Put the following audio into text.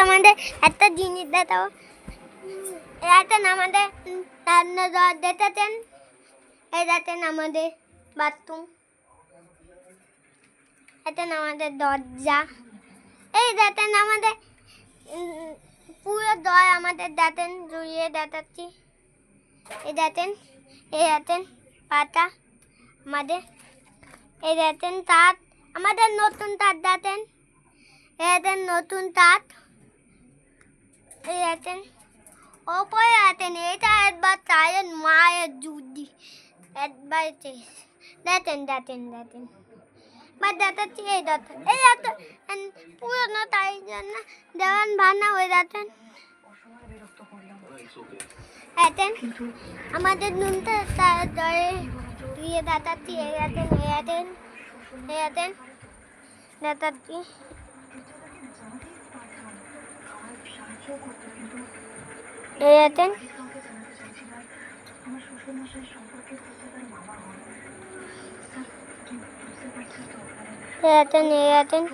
আমাদের একটা জিনিস দেখাও এটা আমাদের রান্না দেখাতেন এই দেখেন আমাদের বাথরুম এটা আমাদের দরজা এই দেখেন আমাদের পুরো দয় আমাদের দেখেন জুড়িয়ে দেখাচ্ছি এই দেখেন এই দেখেন পাতা আমাদের এই দেখেন তাঁত আমাদের নতুন তাঁত দেখেন এই দেখেন নতুন তাঁত এই দেখেন ওপরে আছেন এটা একবার চায়ের মায়ের জুদি একবার দেখেন দেখেন দেখেন বা দেখাচ্ছি এই দেখেন এই দেখেন পুরোনো তাই জন্য দেওয়ান ভানা হয়ে যাচ্ছেন দেখেন আমাদের নুনটা তার দরে দিয়ে দেখাচ্ছি এই দেখেন এই দেখেন এই দেখেন দেখাচ্ছি দেখেন এই দেখেন এই দেখেন